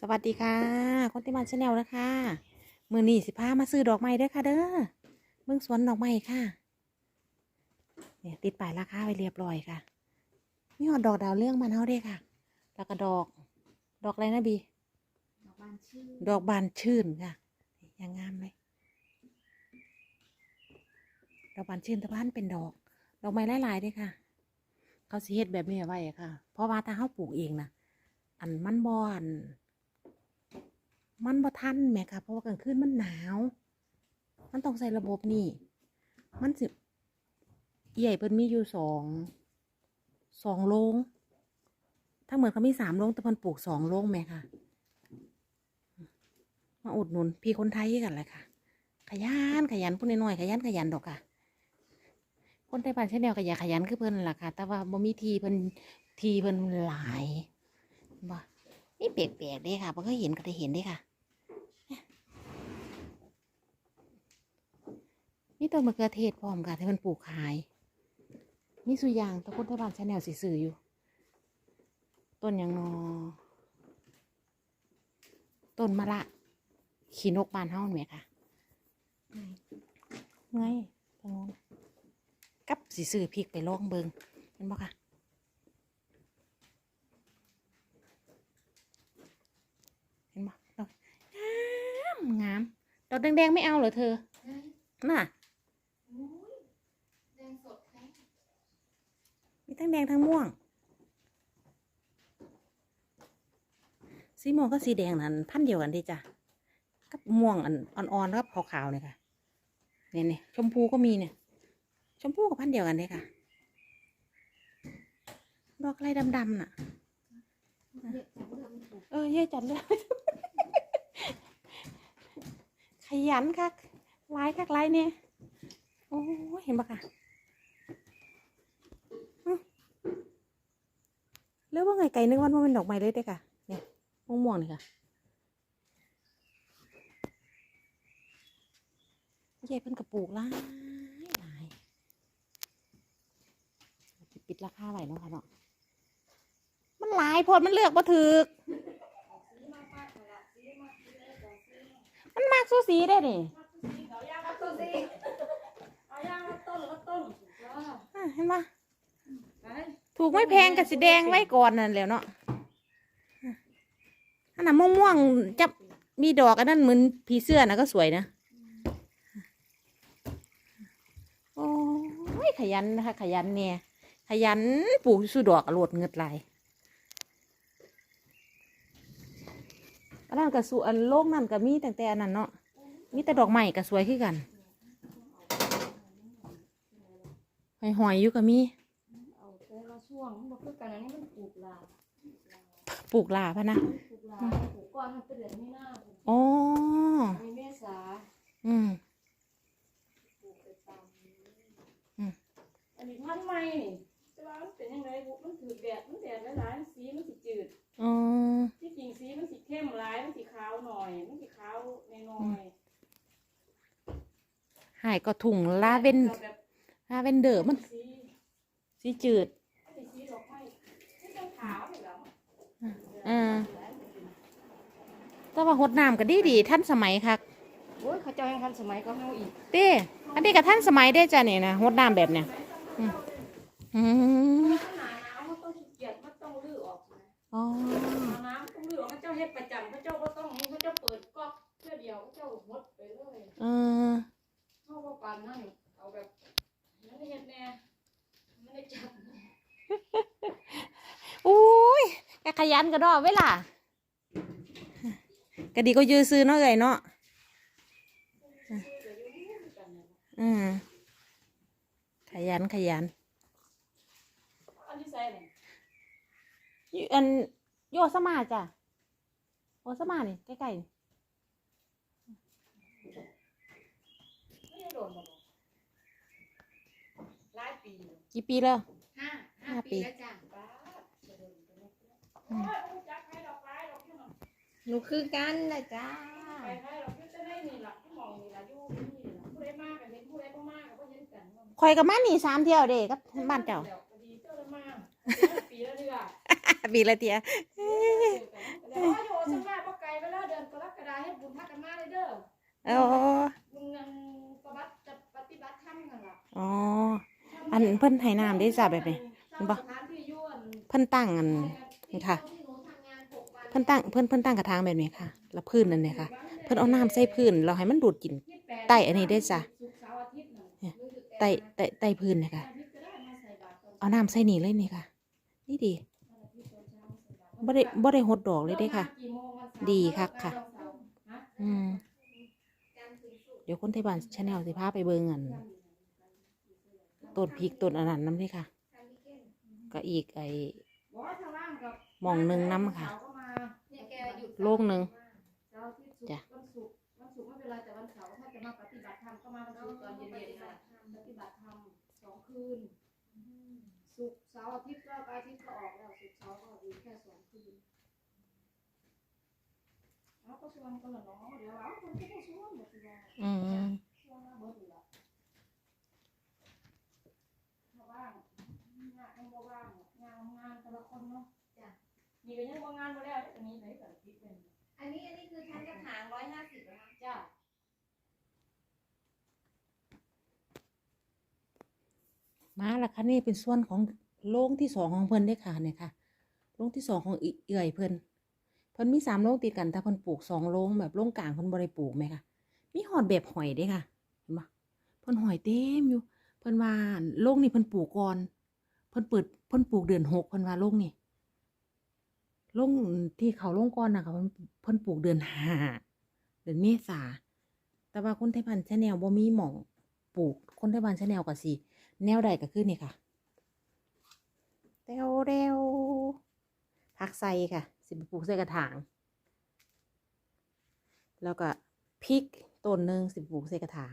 สวัสดีค่ะ คนที่มาชาแนลนะคะ มือนี้สิพามาซื้อดอกไม้ด้อค่ะ เด้อเบื้องสวนดอกไม้ค่ะ เนี่ยติดป้ายราคาไว้เรียบร้อยค่ะมีหอดดอกดาวเรื่องมันเฮาเด้ค่ะ แล้วก็ดอก ดอกอะไรนะบี ดอกบานชื่อดอกบานชื่นค่ะยังงามเลย ดอกบานชื่นตะบ้านเป็นดอก ดอกไม้หลายๆด้วยค่ะ เขาสิเฮ็ดแบบนี้ไว้ค่ะ เพราะว่าถ้าเขาปลูกเองนะอันมันบอน มันบ่ทันแม่ค่ะ เพราะว่ากลางคืนมันหนาว มันต้องใส่ระบบนี่ มันสิใหญ่เพิ่นมีอยู่สองสองโรงทั้งหมดเขามีสามโรงแต่เพิ่นปลูกสองโรงแม่ค่ะ มาอุดหนุนพี่คนไทยกันเลยค่ะ ขยันขยันพูดน้อยๆขยันขยันดอกค่ะ คนไทยบ้านใช้แนวขยันขยันคือเพิ่นล่ะค่ะ แต่ว่าบ่มีทีเพิ่นทีเพิ่นหลายบ่นี่แปลกๆเด้ค่ะบ่เคยเห็นก็ได้เห็นเด้ค่ะ นี่ต้นมะเขือเทศพร้อมค่ะที่เพิ่นปลูกขายนี่สุอยางแตะคนไทยบ้านใช้แนวสิซื้ออยู่ ต้นหยังนอต้นมะละขีนกบานเฮ้าไหมคะไงตรงนู้นกับสีซื้อพริกไปลองเบิงเห็นบ่คะเห็นบ่ดอกงามงามดอกแดงๆไม่เอาเหรอเธอน่ะ อุ้ยแดงสดแท้ มีทั้งแดงทั้งม่วง สีม่วงก็สีแดงนั่นพันเดียวกันดีจ้ะกับม่วงอ่อนๆแล้วขาวๆเนี่ยค่ะเนี่ยเนี่ยชมพูก็มีเนี่ย ชมพูกับพันเดียวกันเลยค่ะ ดอกอะไรดำๆน่ะเด็กจังเลยมันปลูกเออเย่จัดเลยขยันคักลายคักลายเนี่ย โอ้เห็นปะค่ะอื้อ เรียกว่าไงไก่นึกว่ามันเป็นดอกไม้เลยเด้อค่ะ เนี่ยม่วงๆนี่ค่ะเย่เพิ่นกระปลูกหลายหลายสิปิดราคาไว้เนาะค่ะเนาะมันหลายโพดมันเลือกบ่ถึกมันมากสูสีได้นี่เอาย่างมาต้นสิเอาย่างมาต้นหรือว่าต้นว้าอะเห็นปะไป ถูกไม่แพงกับสีแดงไว้ก่อนนั่นแหล้วเนาะอันนั้นม่วงๆจะมีดอกอันนั้นเหมือนผีเสื้อนะก็สวยนะ โอ้ยขยันนะคะ ขยันเนี่ย ขยันปลูกสู้ดอกอะโหลดเงิดไหลายอันนั้นก็สวยอันโลกนั่นก็มีแต่แต่อันนั้นเนาะ มีแต่ดอกใหม่ก็สวยขึ้นกันหอยๆอยู่ก็มี ช่วงมันบ่คือกันอันนี้มันปลูกลาปลูกลาพะนะ ปลูกลาปลูกก้อนมันเป็นเดือนไม่น่าอ๋อมีเมษาอืม ปลูกไปตามอืม อันนี้พันธุ์ใหม่นี่แต่ว่ามันเป็นยังไงบุมันถือแดดมันแดดหลายๆสีมันสิจืด อ๋อ ที่จริงสีมันสีเข้มหลายมันสีขาวหน่อย มันสีขาวน้อยหายก็ถุงๆลาเวนแบบลาเวนเดอร์มันสีสีจืด สีดอกไม้ที่ต้องขาวอยู่แล้ว อ่าแต่ว่าหดน้ำก็ดีดีๆท่านสมัยคักโอ้ยเขาเจ้ายังทันสมัยก็เฮาอีกเต้อันนี้ก็ท่านสมัยได้อจ้ะเนี่ยนะหดน้ำแบบเนี้ยอืมอืมถ้าหนาหนาวมันต้องขี้เกียจมันต้องลื้อออกนะอ๋อหนาหนาวต้องลื้อออกเขาเจ้าเฮ็ดประจำเขาเจ้าก็ต้องเขาเจ้าเปิดก๊อกเพื่อเดียวเขาเจ้าหมดไปเลยเออเฮาบ่ปานนั้นเอาแบบนั้นเฮ็ดแน่ไม่ได้จับอุ้ยแกข ยันก็ดอกเวลาก็ดีก็ยื้อซื้อเนาะเลยเนาะซื้อก็อยู่กันนั่นน่ะอืมขยันขยันอันที่ใส่นี่อยู่อันโยสมาจ้ะโอสมานี่ใกล้ๆนี่ไม่ได้โดนบ่บ่หลายปีแล้วกี่ปีแล้วห้าห้าปีแล้วจ้ะป้าจะโดนไปแล้วโอ้ยรู้จักให้ดอกไม้ดอกที่มันหนูคือกันแหละจ้าไปให้ดอกที่จะได้นี่ล่ะที่มองนี่ล่ะอยู่นี่ล่ะผู้ใดมากก็เห็นผู้ใดบ่มากก็บ่เห็นกันว่าคอยกับมันนี่สามเที่ยวเด้กับบ้านเจ้าดี๋ยวพอดีเจ้าละมากปีละเดือนปีละเที่ยเดี๋ยวอยู่สมาบ่เอ๋อมึงยังปฏิบัติจะปฏิบัติธรรมนั่นล่ะอ๋อ อันเพิ่นให้น้ำได้จ้ะแบบนี้เห็นปะสถานที่ยั่วเพิ่นตั้งอัน นี่ค่ะ เพิ่อนตั้งเพิ่อนเพิ่อนตั้งกระถางแบบนี้ค่ะ แล้วพื้นนั่นเนี่ยค่ะ เพิ่อนเอาน้ำใส่พื้น เราให้มันดูดกลิ่นใต้อันนี้ได้จ้ะศุกร์เสาร์อาทิตย์น่ะเนี่ยหรือใต้ใต้ใต้พื้นเนี่ยค่ะ เอาน้ำใส่นี่เลยนี่ค่ะ นี่ดีบ่ได้บ่ได้หดดอกเลยเด้ค่ะ ดีคักค่ะเลิกงานวันเสาร์ฮะอืมเดี๋ยวคนไทยบ้านชาแนลสิพาไปเบิ่งอันต้นพริกต้นอันนั้นน้ำด้ค่ะ ก็อีกไอ หม่องหนึ่งน้ำค่ะเสาร์ก็มาเนี่ยแกหยุดโลกหนึ่งเสาร์อาทิตย์ศุกร์จ้ะวันศุกร์วันศุกร์ไม่เป็นไรแต่วันเสาร์ถ้าจะมาปฏิบัติธรรมก็มาวันศุกร์ตอนเย็นๆค่ะปฏิบัติธรรมสองคืนศุกร์เสาร์อาทิตย์ก็อาทิตย์ก็ออกแล้วศุกร์เสาร์ก็อยู่แค่สองคืนเอาก็ชวนกันเหรอเนาะเดี๋ยวเอาคนที่ก็ชวนแบบนี้อืมชวนมาเบิดอยู่ละถ้าว่างงานยังบ่ว่างงานงานแต่ละคนเนาะจ้ะ นี่ก็ยังบ่งานมาแล้วอันนี้ไหนกับคิดเป็นอันนี้อันนี้คือชั้นกระถางร้อยห้าสิบนะคะจ้ะมาละค่ะนี่เป็นส่วนของโรงที่สองของเพิ่นได้อค่ะเนี่ยค่ะโรงที่สองของอิเอื่อยเพิ่นเพิ่นมีสามโรงติดกันแต่เพิ่นปลูกสองโรงแบบโรงกลางเพิ่นบ่ได้ปลูกไหมคะมีหอดแบบหอยเด้อค่ะเห็นปะเพิ่นหอยเต็มอยู่ เพิ่นว่าโรงนี่เพิ่นปลูกก่อน เพิ่นเปิดเพิ่นปลูกเดือนหกเพิ่นว่าโรงนี่ โรงที่เขาโรงก่อนนะคะเพิ่นเพิ่นปลูกเดือนห้าเดือนเมษาแต่ว่าคนไทยพันธุ์ชาแนลบ่มีหม่องปลูกคนไทยพันธุ์ชาแนลก็สิแนวใดก็คือนี่ค่ะเร็วเร็วผักใส่ค่ะ สิบปลูกใส่กระถาง แล้วก็พริกต้นหนึ่งสิบปลูกใส่กระถาง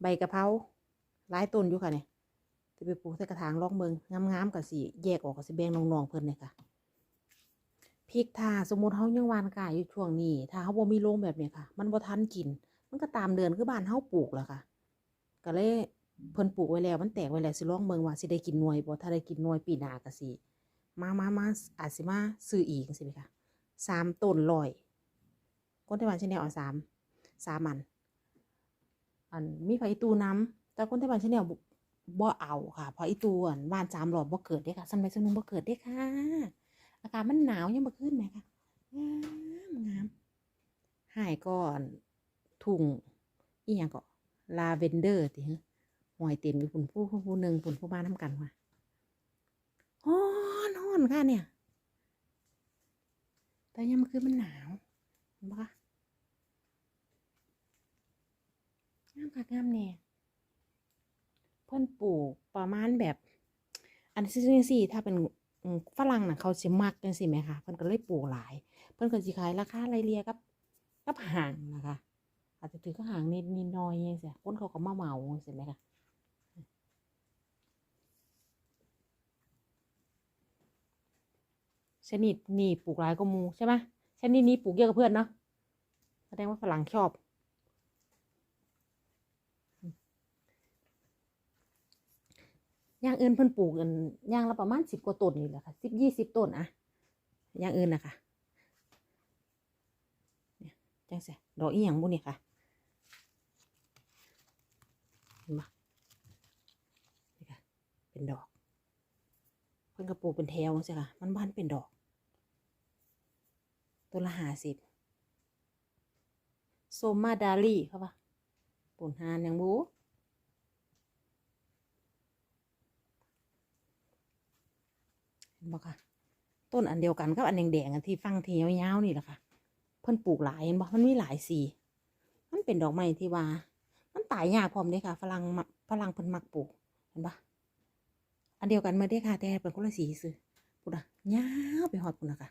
ใบกะเพราหลายต้นอยู่ค่ะเนี่ย ไปปลูกใส่กระถางลองเบิงงามๆกับสีแยกออกกับสีแบงนองๆเพิ่นเลยค่ะพริกถ้าสมมติเฮายังวานกายอยู่ช่วงนี้ ถ้าเฮาบ่มีโรงแบบเนี้ยค่ะ มันบ่ทันกิน มันก็ตามเดือนคือบ้านเฮาปลูกแหล้วค่ะ ก็เลยเพิ่นปลูกไว้แล้วมันแตกไว้แล้วสิลองเบิ่งว่าสิได้กินหน่วยบ่ถ้าได้กินหน่วยปีหน้าก็สิมามามาอาจสิมาซื้ออีกจังซี่ไหมคะสามต้นร้อยคนไต้หวันชาแนลเอาสามสามอันอันมีไฟตูน้ำแต่คนไต้หวันชาแนล บ่เอาค่ะ เพราะอีตูอันบ้านสามหลอดบ่เกิดเด้ค่ะสำหรับสนุนบ่เกิดเด้ค่ะ อากาศมันหนาวยังบ่ขึ้นไหมคะงามงามหายก่อนทุ่งอีหยังก็ลาเวนเดอร์ติฮะหอยเต็มอยู่ปุ่นผู้ผู้หนึ่งปุ่นผู้บ้านทำกันว่ะฮ้อนฮ้อนค่ะเนี่ย แต่ยังมันคือมันหนาวเห็นปะงามค่ะงามเนี่ย พิ่นปลูกประมาณแบบ อันซี่ซี่ถ้าเป็นฝรั่งน่ะเขาสิมักจังสิไหมคะเพิ่นก็เลยปลูกหลาย เพิ่นก็สิขายราคาไรเรียกับกับห่างนะคะอาจจะถือก็ห่างนิดนิดน้อยยังเสียคนเขาก็มาเหมาเสียไหมคะชนิดนี่ปลูกหลายก็มูใช่ไหมชนิดนี้ปลูกเยอะกับเพื่อนเนาะแสดงว่าฝรั่งชอบ อย่างอื่นเพิ่นปลูกกันอย่างละประมาณสิบกว่าต้นนี่แหละค่ะสิบยี่สิบต้นอะอย่างอื่นนะคะเนี่ยจังเสียดอกอีหยังบุนี่ค่ะเห็นปะนี่ค่ะเป็นดอก เพิ่นกระปูเป็นแถวใช่ค่ะมันบ้านเป็นดอก ตัวละหาสิบโซมาดาลี่เขาปะปุ่นหานอย่างบู เห็นปะค่ะ ต้นอันเดียวกันกับอันแดงๆอันที่ฟังที่ยาวๆนี่แหละค่ะ เพิ่นปลูกหลายเห็นปะมันมีหลายสี มันเป็นดอกไม้ที่ว่า มันตายยากพร้อมเด้ค่ะฝรั่งฝรั่งเพิ่นมักปลูกเห็นปะอันเดียวกันมาเด้ค่ะ แต่เป็นคนละสีซื้อปุ่นอะยาวไปหอดปุ่นอะค่ะ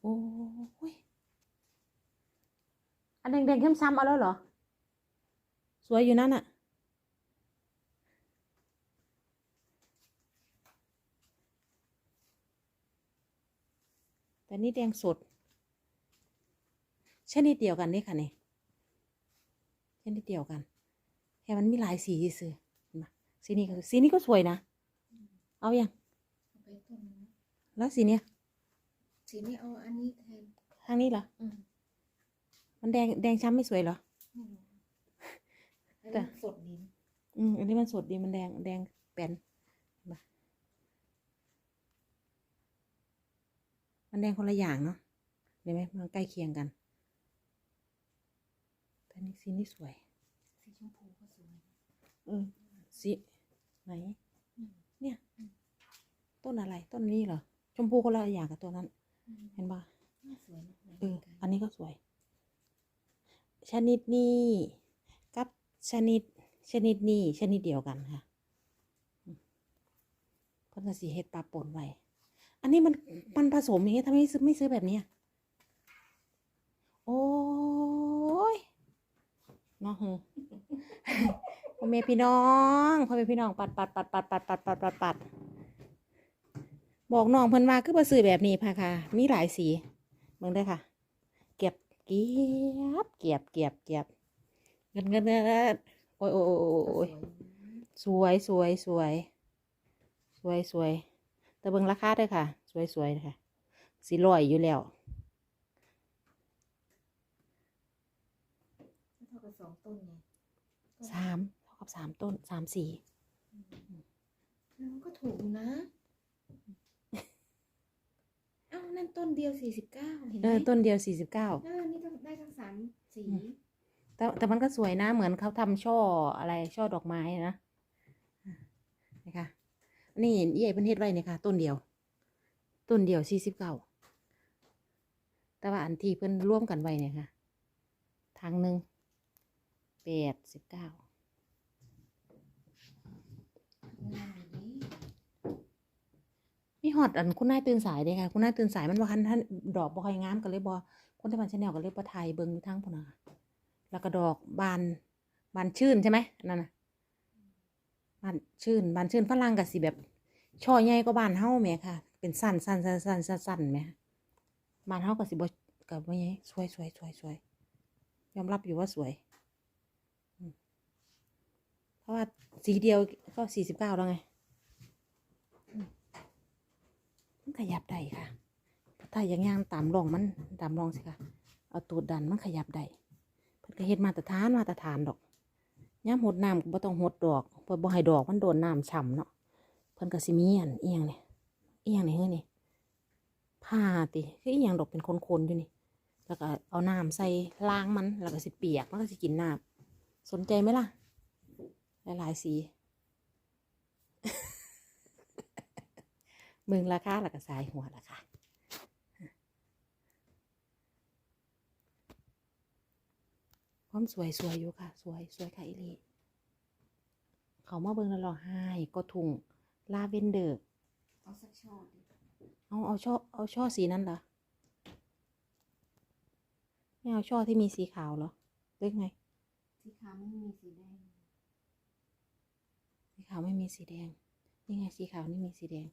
โอ้ย อันแดงๆเข้มซ้ำเอาแล้วเหรอ สวยอยู่นั่นอะ แต่นี่แดงสด ชนิดเดียวกันนี่ค่ะนี่เช่นเดียวกัน แค่มันมีหลายสีซื้อเห็นปะสีนี้ก็สีนี้ก็สวยนะ เอาอย่างเอาไปต้นนึงนะแล้วสีเนี้ยสีนี้เอาอันนี้แทนทางนี้เหรออืมมันแดงแดงช้ำไม่สวยเหรอไม่รู้อันแต่นี้สดลิ้นอืมอันนี้มันสดดีมันแดงแดงแป้นเห็นปะ มันแดงคนละอย่างเนาะเห็นไหมมันใกล้เคียงกันแต่นี่สีนี่สวย สีชมพูก็สวยเออสีไหนอืมเนี่ย ต้นอะไร ต้นนี้เหรอ ชมพูคนละอย่างกับตัวนั้นอืมเห็นปะน่าสวยนะหมืนเออกันอันนี้ก็สวย ชนิดนี้กับชนิด ชนิดนี้ ชนิดเดียวกันค่ะอืมเพิ่นก็สีเฮ็ดปลาป่นไว้ อันนี้มันมันผสมอย่างเงี้ยทำไมไม่ซื้อไม่ซื้อแบบนี้โอ้ยนาะเฮ้อพ่อแม่พี่น้องพ่อแม่พี่น้องปัดปัดปัดปัดปัดปัดปัดปัดปัดบอกน้องเพิ่นว่าคือบ่ซื้อแบบนี้ค่ะค่ะ มีหลายสีเบิ่งเด้ค่ะ เก็บเกียบเกียบเกียบเกียบเงินเงินเงินโอ้ยโอ้ยโอ้ยสวยสวยสวย สวยสวย แต่เบิ่งราคาเด้วยค่ะ สวยสวยค่ะสีลอยอยู่แล้วเท่ากับสองต้นไงสามเท่ากับสามต้นสามสี่แล้วมันก็ถูกอยู่นะอ้าวนั่นต้นเดียวสี่สิบเก้าเห็นไหเอมอต้นเดียวสี่สิบเก้าเออนี่ต้องได้ทั้งสามสีอืมแต่แต่มันก็สวยนะเหมือนเขาทำช่ออะไรช่อดอกไม้นะนะคะ นี่เย่เพิ่นเฮ็ดไว้เนี่ยค่ะ ต้นเดียว ต้นเดียวสี่สิบเก้าแต่ว่าอันที่เพิ่นร่วมกันไว้เนี่ยค่ะทางหนึ่งแปดสิบเก้ามอยู่นี่มีฮอดอันคุณนายตื่นสายเด้ค่ะ คุณนายตื่นสายมันว่าคันท่านดอกบ่ค่อยงามก็เลยบ่คนที่บ้านชาแนลก็เลยบ่ถ่ายเบิ่งอยู่ทางพนน่ะค่ะแล้วก็ดอกบานบานชื่นใช่ไหมนั่นน่ะ บานชื่นบานชื่นฝรั่งก็สิแบบ ช่อใหญ่กว่าบ้านเฮาแหมค่ะ เป็นสั้นสั้นสั้นสั้นสั้นสั้นแหมบ้านเฮาก็สิบ่ก็บ่ใหญ่สวยสวยสวยสวยยอมรับอยู่ว่าสวย เพราะว่าสีเดียวก็สี่สิบเก้าแล้วไงมันขยับได้ค่ะถ้าอย่างย่างตามรองมันตามรองสิค่ะ เอาตูดดันมันขยับได้เพิ่นก็เฮ็ดมาตรฐานมาตรฐานดอก ย่าหดน้ำก็บ่ต้องหดดอกเพิ่นบ่ให้ดอกมันโดนน้ำฉ่ำเนาะเพิ่นก็สิมีอันเอียงเนี่ยเอียงนี่เฮ้ยนี่ผ้าติคืออียังดอกเป็นคนๆอยู่นี่ แล้วก็เอาน้ำใส่ล้างมันแล้วก็สิเปียกมันก็สิกินน้ำสนใจไหมล่ะ หลายๆสีมึงราคาแล้วก็สายหัวราคา ความสวยสวยอยู่ค่ะ สวยสวยค่ะอีหลีเขามาเบิ่งแล้วร้องไห้ก็ทุงลาเวนเดอร์เอาสักช่อดิเอาเอาช่อเอาช่อสีนั้นเหรอไม่เอาช่อที่มีสีขาวเหรอหรือไง สีขาวไม่มีสีแดง สีขาวไม่มีสีแดง นี่ไงสีขาวนี่มีสีแดง